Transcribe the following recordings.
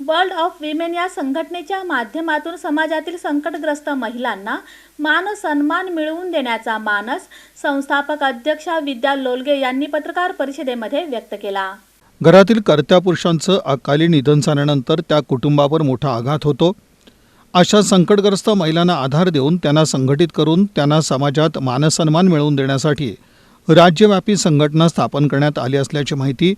World of women या संघटनेच्या माध्यमातून समाजातील संकटग्रस्त महिलांना मान सन्मान मिळवून देण्याचा मानस संस्थापक अध्यक्षा विद्या लोलगे यांनी पत्रकार परिषदेमध्ये व्यक्त केला. घरातील कर्त्या पुरुषांचं अकाली निधन झाल्यानंतर त्या कुटुंबावर मोठा आघात होतो. अशा संकटग्रस्त महिलांना आधार देऊन त्यांना संघटित करून त्यांना समाजात मानसन्मान मिळवून देण्यासाठी राज्यव्यापी संघटना स्थापन करण्यात आली असल्याची माहिती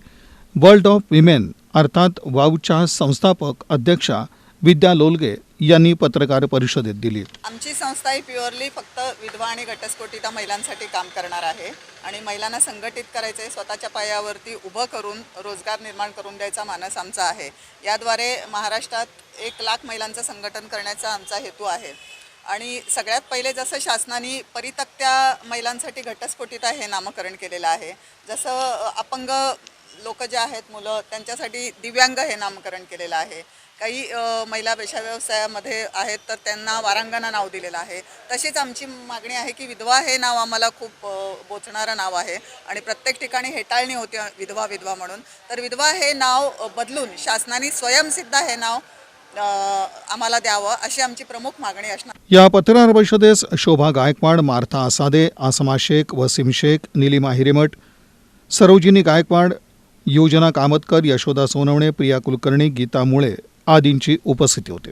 वर्ल्ड ऑफ विमेन अर्थात वावच्या संस्थापक अध्यक्षा विद्या लोलगे यांनी पत्रकार परिषदेत दिली. आमची संस्था ही प्युअरली फक्त विधवा आणि घटस्फोटिता महिलांसाठी काम करणार आहे आणि महिलांना संघटित करायचे स्वतःच्या पायावरती उभं करून रोजगार निर्माण करून द्यायचा मानस आमचा आहे. याद्वारे महाराष्ट्रात एक लाख महिलांचं संघटन करण्याचा आमचा हेतू आहे. आणि सगळ्यात पहिले जसं शासनाने परितक्त्या महिलांसाठी घटस्फोटिता हे नामकरण केलेलं आहे जसं अपंग लोक जे आहेत मुलं त्यांच्यासाठी दिव्यांग हे नामकरण केलेलं आहे. काही महिला पेशा व्यवसायामध्ये आहेत तर त्यांना वारांगणा नाव दिलेलं आहे. तशीच आमची मागणी आहे की विधवा हे नाव आम्हाला खूप बोचणारं नाव आहे. आणि प्रत्येक ठिकाणी हेटाळणी होती विधवा विधवा म्हणून. तर विधवा हे नाव बदलून शासनाने स्वयंसिद्ध हे नाव आम्हाला द्यावं अशी आमची प्रमुख मागणी असणार. या पत्रकार परिषदेस शोभा गायकवाड मार्था आसादे आसमा शेख वसीम शेख निलिमा हिरेमठ सरोजिनी गायकवाड योजना कामतकर यशोदा सोनवणे प्रिया कुलकर्णी गीता मुळे आदींची उपस्थिती होती.